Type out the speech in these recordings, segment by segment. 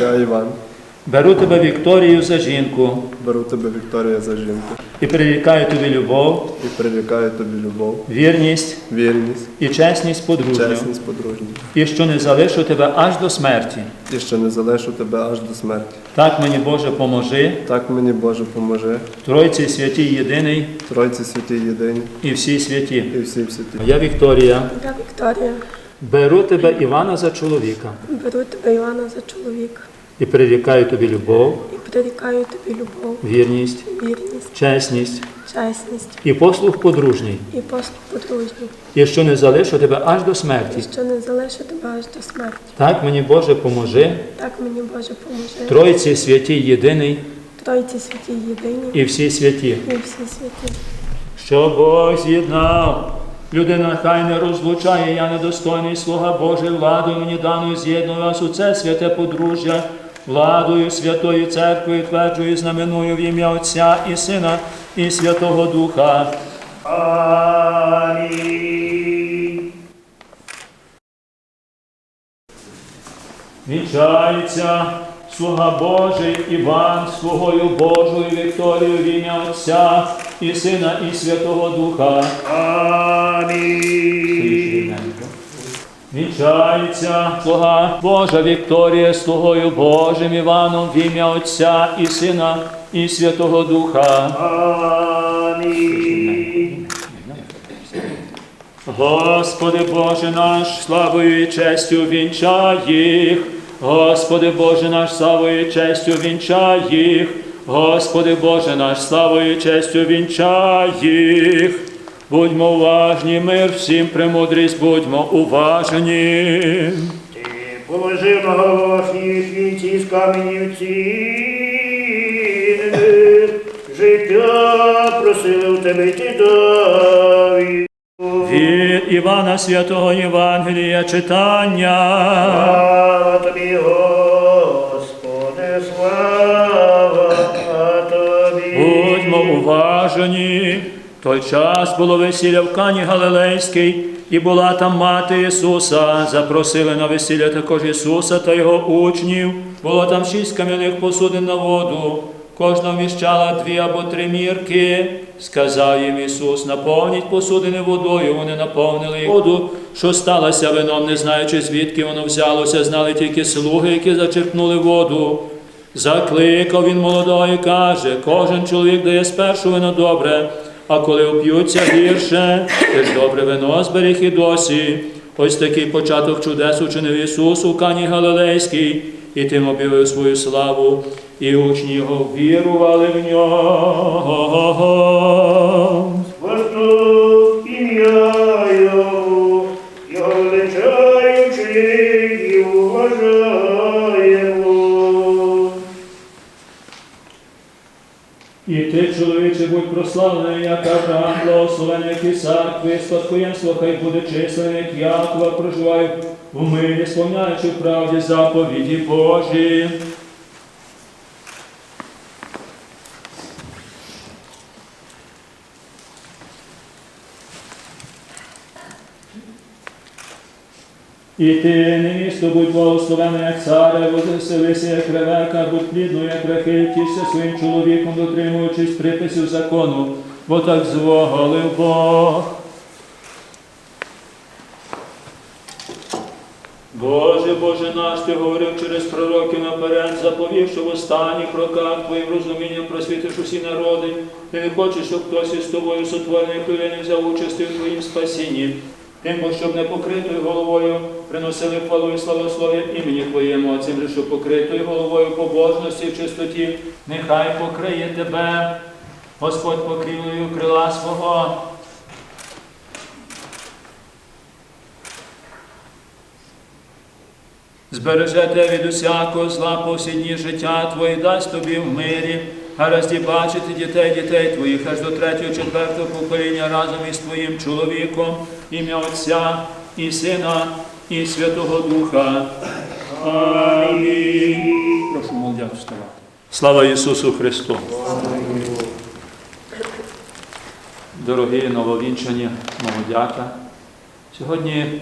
Я Іван, Беру тебе Вікторію за жінку. Беру тебе Вікторія за жінку. І прирікаю тобі любов, і прирікаю тобі любов, вірність вірність, і чесність подружню, чесність подружню, і що не залишу тебе аж до смерті. і що не залишу тебе аж до смерті. Так мені Боже поможи, Так мені Боже поможи, Тройці святій єдиний. Тройці святі єдині. І всі святі. і всім святі. Я Вікторія, Я Вікторія. Беру тебе Івана за чоловіка Беру тебе Івана за чоловіка і прирікаю тобі любов, і прирікаю тобі любов, вірність, вірність, чесність чесність і послуг подружній, і послуг подружній, і що не залишу тебе аж до смерті. і що не залишу тебе аж до смерті. Так мені Боже поможи, Так мені Боже поможи. Тройці святій єдиний Тройці святі єдині і всі святі. і всі святі. Що Бог з'єднав, людина хай не розлучає, я недостойний слуга Божий, владою мені даною з'єдную вас у це святе подружжя, владою Святої Церкви, тверджую, знаменую в ім'я Отця і Сина, і Святого Духа. Амінь. Вінчається слуга Божий Іван, слугою Божою Вікторію в ім'я Отця і Сина, і Святого Духа. Амінь. Вінчається слуга Божа Вікторія, слугою Божим Іваном в ім'я Отця і Сина, і Святого Духа. Амінь. Господи Боже наш, славою і честю вінчай їх. Господи Боже наш, славою і честю вінчай їх. Господи Боже наш, славою і честю вінчай їх. Будьмо уважні, мир всім премудрість, будьмо уважні. Ти положив на головах їх з каменів цінних, життя просили у тебе ти дав. Від Івана Святого Євангелія читання. Слава тобі, Господи, слава тобі. Будьмо уважені. Той час було весілля в Кані Галилейській, і була там мати Ісуса. Запросили на весілля також Ісуса та його учнів. Було там шість кам'яних посудин на воду. Кожна вміщала дві або три мірки. Сказав їм Ісус, наповніть посудини водою. Вони наповнили воду, що сталося вином, не знаючи, звідки воно взялося, знали тільки слуги, які зачерпнули воду. Закликав він молодого і каже, кожен чоловік дає спершу вино добре, а коли оп'ються гірше, ти ж добре вино зберіг і досі. Ось такий початок чудес учинив Ісус у Кані Галилейській, і тим об'явив свою славу, і учні його вірували в нього. Прославлений, як Авраам, благословений, як Ісак, твоє спадкоємство, хай буде числене, як Якова, проживаю в мирі, сповняючи в правді заповіді Божі. І ти, невісто, будь благословена, як царе, возвеселися, як ревека, будь плідною, як тішся своїм чоловіком, дотримуючись приписів закону, бо так звоголив Бог. Боже, Боже наш, Ти говорив через пророків наперед, заповівши в останніх роках Твоїм розумінням просвітиш усі народи. Ти не хочеш, щоб хтось із тобою сотворений хвилини взяв участь у Твоїм спасінні. Тим, щоб не покритою головою приносили хвалу і славослов'я імені Твоєму, а цим що покритою головою побожності в чистоті, нехай покриє тебе, Господь покрівлею крила свого. Збереже тебе від усякого зла по дні життя Твої, дасть тобі в мирі, гаразді бачити дітей, дітей твоїх, аж до третього, четвертого покоління разом із твоїм чоловіком, ім'я Отця і Сина, і Святого Духа. Амінь. Прошу молодят вставати. Слава Ісусу Христу! Дорогі нововінчані молодята, сьогодні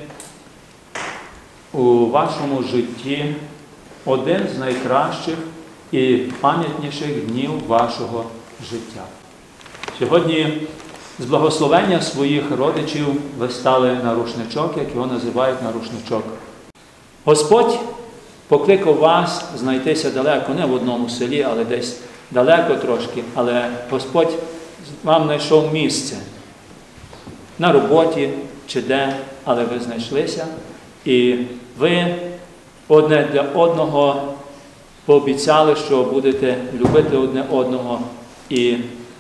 у вашому житті один з найкращих і пам'ятніших днів вашого життя. Сьогодні з благословення своїх родичів ви стали на рушничок, як його називають на рушничок. Господь покликав вас знайтися далеко, не в одному селі, але десь далеко трошки, але Господь вам знайшов місце на роботі чи де, але ви знайшлися, і ви одне для одного пообіцяли, що будете любити одне одного і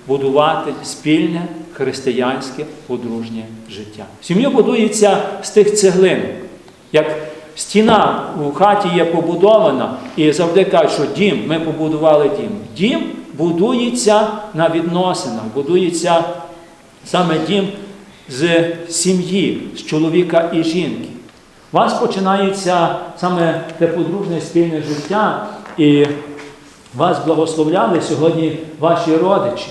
будувати спільне християнське подружнє життя. Сім'я будується з тих цеглин. Як стіна у хаті є побудована, і завжди кажуть, що дім, ми побудували дім. Дім будується на відносинах, будується саме дім з сім'ї, з чоловіка і жінки. У вас починається саме те подружне спільне життя, і вас благословляли сьогодні ваші родичі.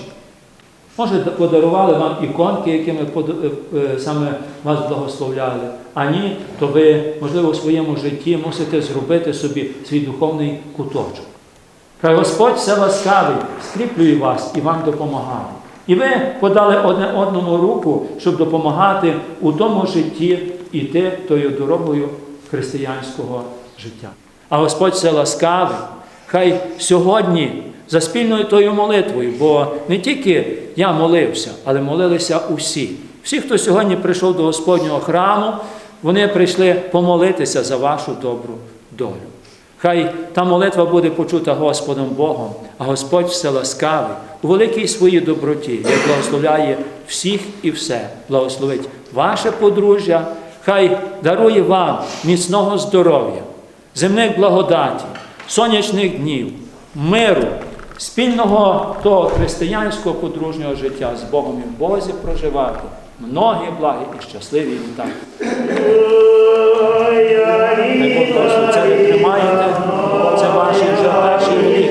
Може, подарували вам іконки, якими е, е, саме вас благословляли. А ні, то ви, можливо, у своєму житті мусите зробити собі свій духовний куточок. Хай Господь все ласкавий, скріплює вас і вам допомагає. І ви подали одне одному руку, щоб допомагати у тому житті іти тою дорогою християнського життя. А Господь все ласкавий. Хай сьогодні за спільною тою молитвою, бо не тільки я молився, але молилися усі. Всі, хто сьогодні прийшов до Господнього храму, вони прийшли помолитися за вашу добру долю. Хай та молитва буде почута Господом Богом, а Господь все ласкавий у великій своїй доброті, як благословляє всіх і все, благословить ваше подружжя, хай дарує вам міцного здоров'я, земних благодаті, сонячних днів, миру, спільного того християнського подружнього життя з Богом і в Бозі проживати. Многі благі і щасливі літа. Хай Бог попросимо, це ви тримаєте, це ваші вже перші молитви.